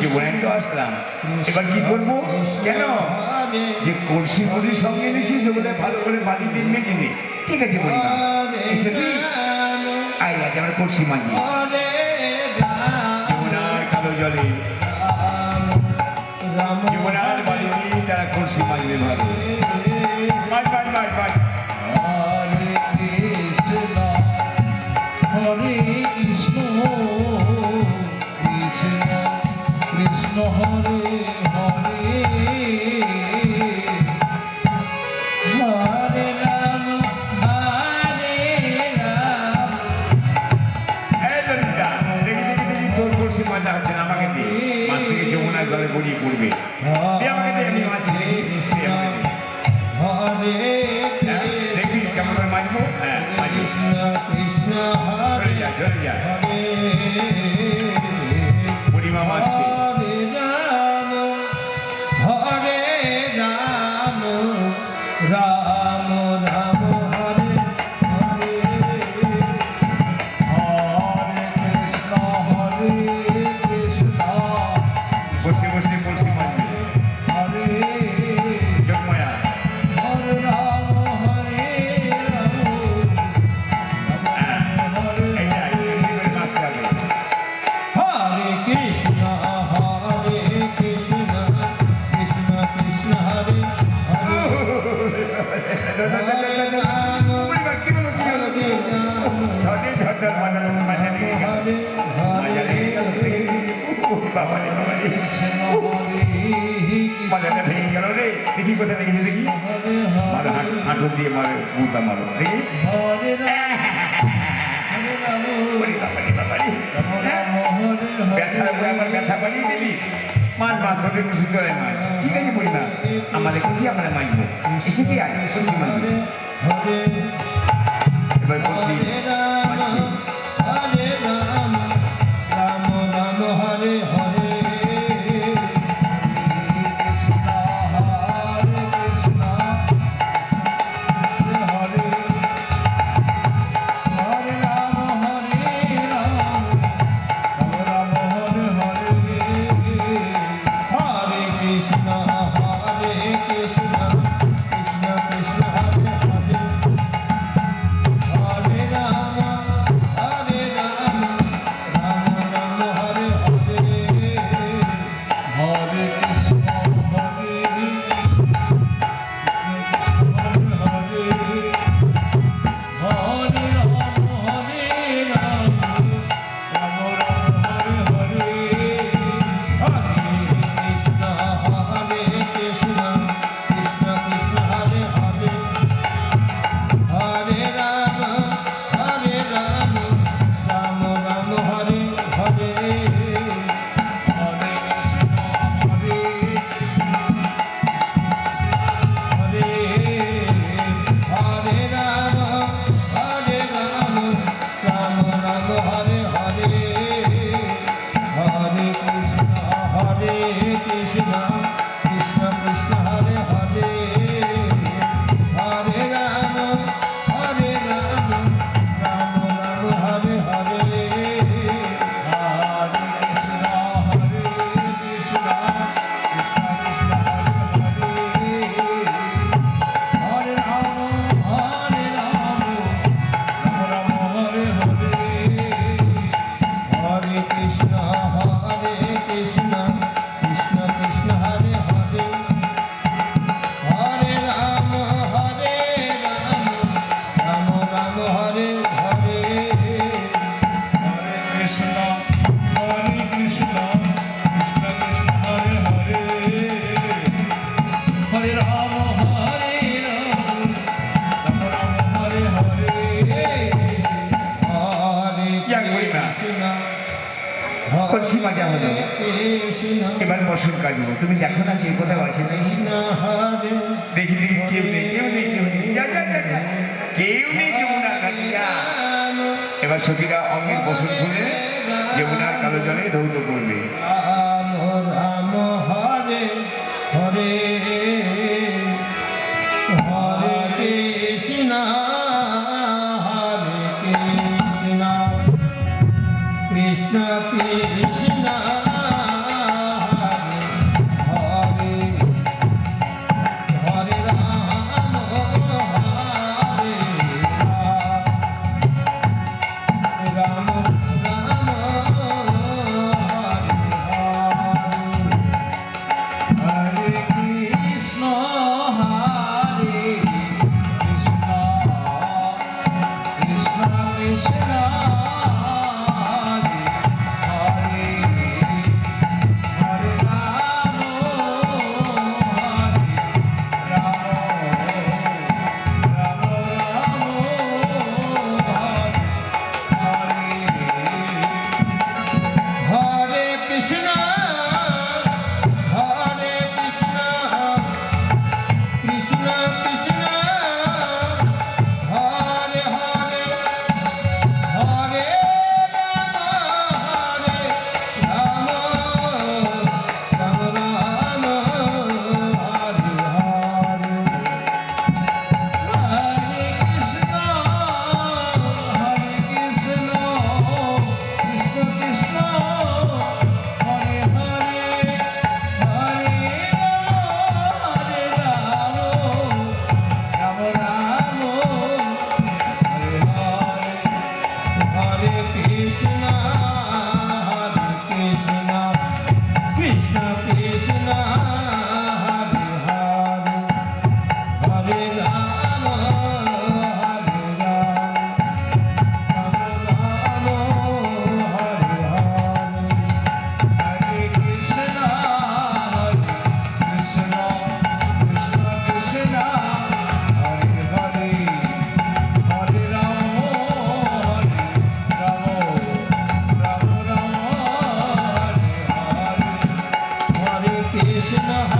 যে ওয়ারেন্ট আসলাম। এবার কি করব? কেন? যে কলসি মুড়ি সঙ্গে এনেছিস, ওগুলো ভালো করে বাড়ি দিন মেখে নে। ঠিক আছে বলি আই আজ আমার কলসি মাঝি যমুনার কালো জলে। যমুনার বাড়ি তারা কলসি ভালো। Bye bye bye bye. બે વખતે মাঝাটা ভেঙে গেল রে দেখি কোথায় লেগেছে দেখি মাঝে হাঁটু দিয়ে মারে মুতা মারো দেখি মান মান ভাবে কিছু করে না। ঠিক আছে পরিমা আমাদের খুশি, আমরা মানবো এসে কি আর? খুশি মানবো এবার খুশি গান বসন কাজব তুমি দেখো না কে কোথাও আছে দেখি দেখি, কেউ নেই কেউ নেই কেউ নেই। কেউ নেই যমুনা কালিয়া। এবার সতীরা অঙ্গের বসন খুলে যমুনার কালো জলে ধৌত করবে। Así 现在。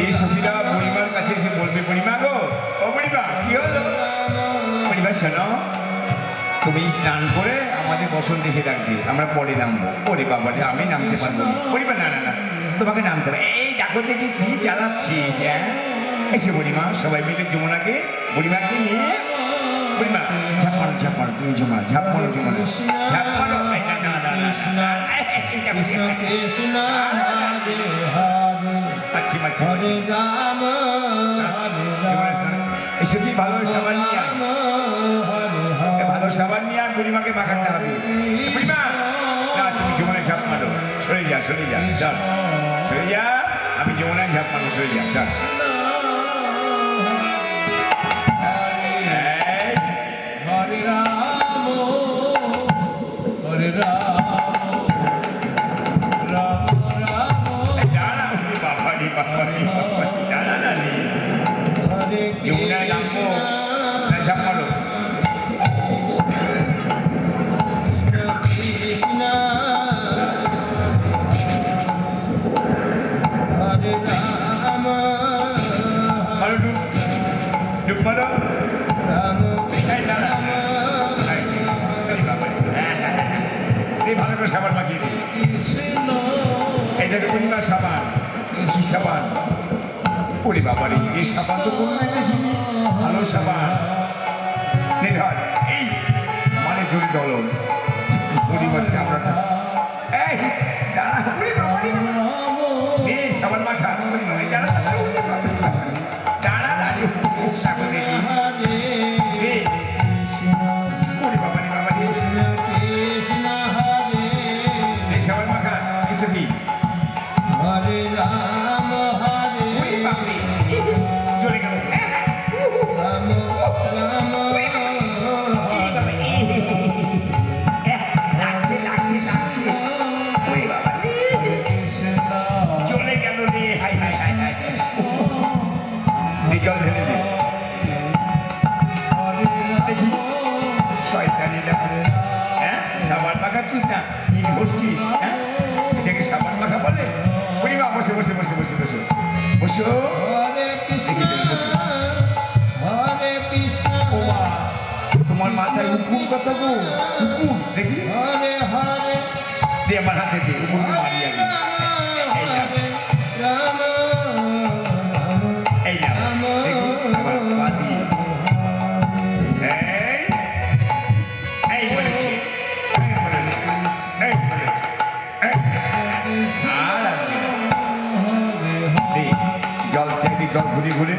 এই তুমি স্নান করে আমাদের বসন্ত দেখে রাখবে আমরা পরে নামবো। পরে বাবা রে, আমি নামতে পারব পরিবার না না না, তোমাকে নামতে হবে। এই ডাকো থেকে কি জ্বালাচ্ছিস হ্যাঁ? এসে বুড়িমা, সবাই মিলে যমুনাকে, বুড়িমাকে নিয়ে বুড়িমা ঝাপ মারো ঝাপ মারো তুমি যমুনা ঝাপ মারো যমুনা ঝাপ মারো এই না না না না কৃষ্ণ না এই দেখো, কৃষ্ণ কৃষ্ণ হরে হরে পাচ্ছি পাচ্ছি হরে রাম হরে যমুনা রাম স্নান এসে কি ভালো সাবান নিয়ে আয় হরে এ হরে ভালো সাবান নিয়ে আর বুড়িমাকে মাখাতে হবে বুড়িমা না তুমি যমুনায় ঝাপ মারো সরে যা সরে যা চল সরে যা আমি যমুনায় ঝাপ মারো সরে যা চল ওরে বাবা রে এই সাবান তো একটা ভালো সাবান নে ধর। এই মানে জোরে দলন। পরিবার চামড়াটা এই, দাঁড়া। শয়তানি দেখো হ্যাঁ? সাবান মাখাচ্ছিস না? কি ধরছিস হ্যাঁ? এটাকে সাবান মাখা বলে? পরিমা বসে বসে বসে বসে বসে। বসো। মা তোমার মাথায় উকুন কত গো? উকুন দেখি। আমার হাতে দে উকুন মারি জল ঘুরে ঘুরে